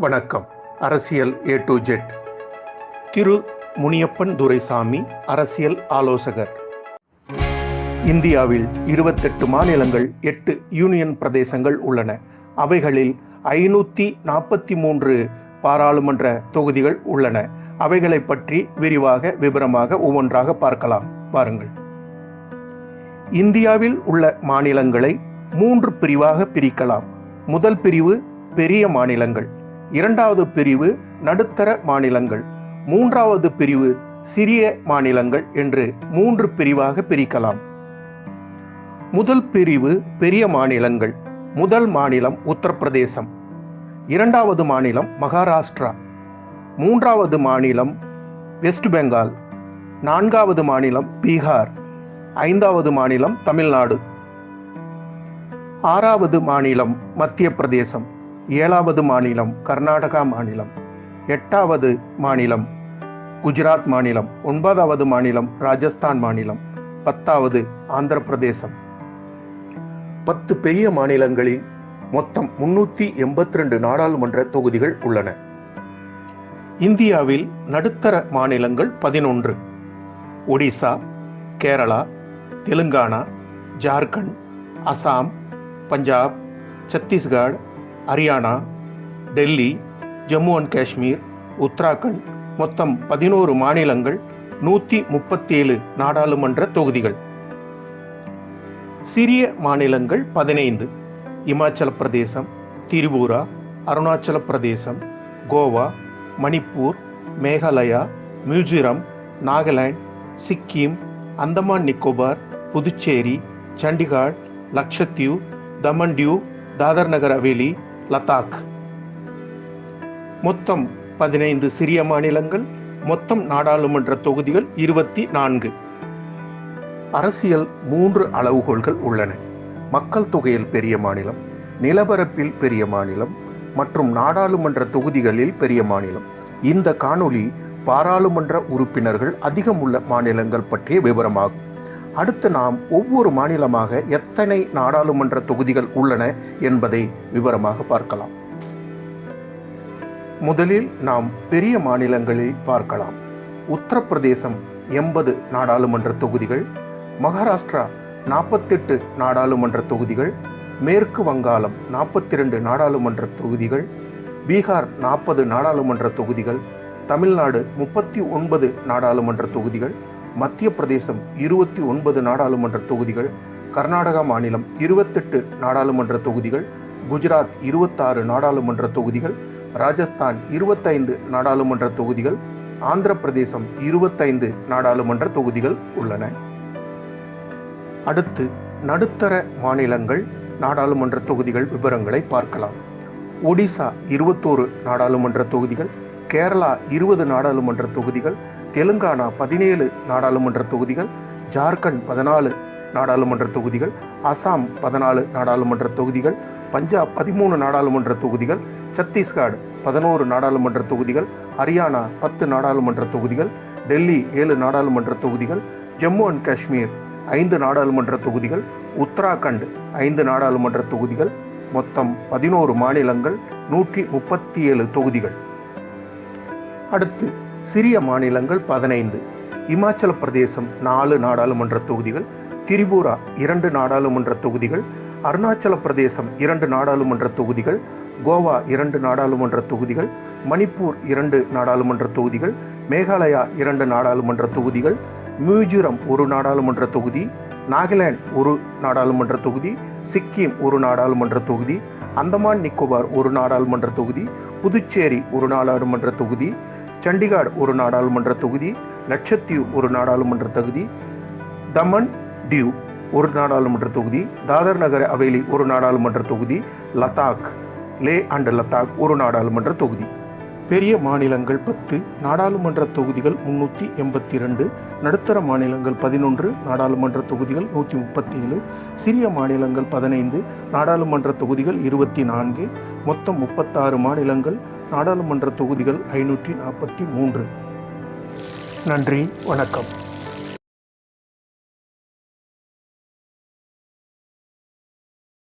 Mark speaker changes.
Speaker 1: வணக்கம். அரசியல் A to Z Thiru Muniyappan Duraisamy அரசியல் ஆலோசகர். இந்தியாவில் இருபத்தெட்டு மாநிலங்கள் எட்டு யூனியன் பிரதேசங்கள் உள்ளன. அவைகளில் ஐநூற்றி நாற்பத்தி மூன்று பாராளுமன்ற தொகுதிகள் உள்ளன. அவைகளை பற்றி விரிவாக விவரமாக ஒவ்வொன்றாக பார்க்கலாம். பாருங்கள். இந்தியாவில் உள்ள மாநிலங்களை மூன்று பிரிவாக பிரிக்கலாம். முதல் பிரிவு பெரிய மாநிலங்கள். இரண்டாவது பிரிவு நடுத்தர மாநிலங்கள் மூன்றாவது பிரிவு சிறிய மாநிலங்கள் என்று மூன்று பிரிவாக பிரிக்கலாம். முதல் பிரிவு பெரிய மாநிலங்கள் முதல் மாநிலம் உத்தரப்பிரதேசம் இரண்டாவது மாநிலம் மகாராஷ்டிரா மூன்றாவது மாநிலம் வெஸ்ட் பெங்கால் நான்காவது மாநிலம் பீகார் ஐந்தாவது மாநிலம் தமிழ்நாடு ஆறாவது மாநிலம் மத்திய பிரதேசம் ஏழாவது மாநிலம் கர்நாடகா மாநிலம் எட்டாவது மாநிலம் குஜராத் மாநிலம் ஒன்பதாவது மாநிலம் ராஜஸ்தான் மாநிலம் பத்தாவது ஆந்திர பிரதேசம். பத்து பெரிய மாநிலங்களில் மொத்தம் முன்னூத்தி எண்பத்தி ரெண்டு நாடாளுமன்ற தொகுதிகள் உள்ளன. இந்தியாவில் நடுத்தர மாநிலங்கள் பதினொன்று. ஒடிசா கேரளா தெலுங்கானா ஜார்க்கண்ட் அசாம் பஞ்சாப் சத்தீஸ்கர் ஹரியானா டெல்லி ஜம்மு அண்ட் காஷ்மீர் உத்தராகண்ட் மொத்தம் பதினோரு மாநிலங்கள் நூற்றி முப்பத்தேழு நாடாளுமன்ற தொகுதிகள். சிறிய மாநிலங்கள் பதினைந்து இமாச்சல பிரதேசம் திரிபுரா அருணாச்சல பிரதேசம் கோவா மணிப்பூர் மேகாலயா மியூசிரம் நாகாலாந்து சிக்கிம் அந்தமான் நிக்கோபார் புதுச்சேரி சண்டிகார் லக்ஷத்யூ தமன் டியூ தாதர் நகர் ஹவேலி லதாக். மொத்தம் பதினைந்து சிறிய மாநிலங்கள் மொத்தம் நாடாளுமன்ற தொகுதிகள் இருபத்தி நான்கு. அரசியல் மூன்று அளவுகோல்கள் உள்ளன. மக்கள் தொகையில் பெரிய மாநிலம் நிலப்பரப்பில் பெரிய மாநிலம் மற்றும் நாடாளுமன்ற தொகுதிகளில் பெரிய மாநிலம். இந்த காணொளி பாராளுமன்ற உறுப்பினர்கள் அதிகம் உள்ள மாநிலங்கள் பற்றிய விவரமாகும். அடுத்து நாம் ஒவ்வொரு மாநிலமாக எத்தனை நாடாளுமன்ற தொகுதிகள் உள்ளன என்பதை விவரமாக பார்க்கலாம். முதலில் நாம் பெரிய மாநிலங்களில் பார்க்கலாம். உத்தரப்பிரதேசம் எண்பது நாடாளுமன்ற தொகுதிகள் மகாராஷ்டிரா நாற்பத்தெட்டு நாடாளுமன்ற தொகுதிகள் மேற்கு வங்காளம் நாற்பத்தி ரெண்டு நாடாளுமன்ற தொகுதிகள் பீகார் நாற்பது நாடாளுமன்ற தொகுதிகள் தமிழ்நாடு முப்பத்தி ஒன்பது நாடாளுமன்ற தொகுதிகள் மத்திய பிரதேசம் இருபத்தி ஒன்பது நாடாளுமன்ற தொகுதிகள் கர்நாடகா மாநிலம் இருபத்தெட்டு நாடாளுமன்ற தொகுதிகள் குஜராத் இருபத்தாறு நாடாளுமன்ற தொகுதிகள் ராஜஸ்தான் இருபத்தைந்து நாடாளுமன்ற தொகுதிகள் ஆந்திர பிரதேசம் இருபத்தைந்து நாடாளுமன்ற தொகுதிகள் உள்ளன. அடுத்து நடுத்தர மாநிலங்கள் நாடாளுமன்ற தொகுதிகள் விவரங்களை பார்க்கலாம். ஒடிசா இருபத்தோரு நாடாளுமன்ற தொகுதிகள் கேரளா இருபது நாடாளுமன்ற தொகுதிகள் தெலுங்கானா பதினேழு நாடாளுமன்ற தொகுதிகள் ஜார்க்கண்ட் பதினாலு நாடாளுமன்ற தொகுதிகள் அசாம் பதினாலு நாடாளுமன்ற தொகுதிகள் பஞ்சாப் பதிமூணு நாடாளுமன்ற தொகுதிகள் சத்தீஸ்கர் பதினோரு நாடாளுமன்ற தொகுதிகள் ஹரியானா பத்து நாடாளுமன்ற தொகுதிகள் டெல்லி ஏழு நாடாளுமன்ற தொகுதிகள் ஜம்மு அண்ட் காஷ்மீர் ஐந்து நாடாளுமன்ற தொகுதிகள் உத்தராகண்ட் ஐந்து நாடாளுமன்ற தொகுதிகள் மொத்தம் பதினோரு மாநிலங்கள் நூற்றி முப்பத்தி ஏழு தொகுதிகள். அடுத்து சிறிய மாநிலங்கள் பதினைந்து. இமாச்சல பிரதேசம் நாலு நாடாளுமன்ற தொகுதிகள் திரிபுரா இரண்டு நாடாளுமன்ற தொகுதிகள் அருணாச்சல பிரதேசம் இரண்டு நாடாளுமன்ற தொகுதிகள் கோவா இரண்டு நாடாளுமன்ற தொகுதிகள் மணிப்பூர் இரண்டு நாடாளுமன்ற தொகுதிகள் மேகாலயா இரண்டு நாடாளுமன்ற தொகுதிகள் மியூஜுரம் ஒரு நாடாளுமன்ற தொகுதி நாகாலாந்து ஒரு நாடாளுமன்ற தொகுதி சிக்கிம் ஒரு நாடாளுமன்ற தொகுதி அந்தமான் நிக்கோபார் ஒரு நாடாளுமன்ற தொகுதி புதுச்சேரி ஒரு நாடாளுமன்ற தொகுதி சண்டிகார் ஒரு நாடாளுமன்ற தொகுதி லட்சத்தீவு ஒரு நாடாளுமன்ற தொகுதி தமன் டியூ ஒரு நாடாளுமன்ற தொகுதி தாதர் நகர் அவேலி ஒரு நாடாளுமன்ற தொகுதி லதாக் லே அண்ட் லதாக் ஒரு நாடாளுமன்ற தொகுதி. பெரிய மாநிலங்கள் பத்து நாடாளுமன்ற தொகுதிகள் முன்னூற்றி எண்பத்தி ரெண்டு நடுத்தர மாநிலங்கள் பதினொன்று நாடாளுமன்ற தொகுதிகள் நூற்றி முப்பத்தி ஏழு சிறிய மாநிலங்கள் பதினைந்து நாடாளுமன்ற தொகுதிகள் இருபத்தி நான்கு மொத்தம் முப்பத்தாறு மாநிலங்கள் நாடாளுமன்ற தொகுதிகள் ஐநூற்றி நாற்பத்தி மூன்று. நன்றி வணக்கம்.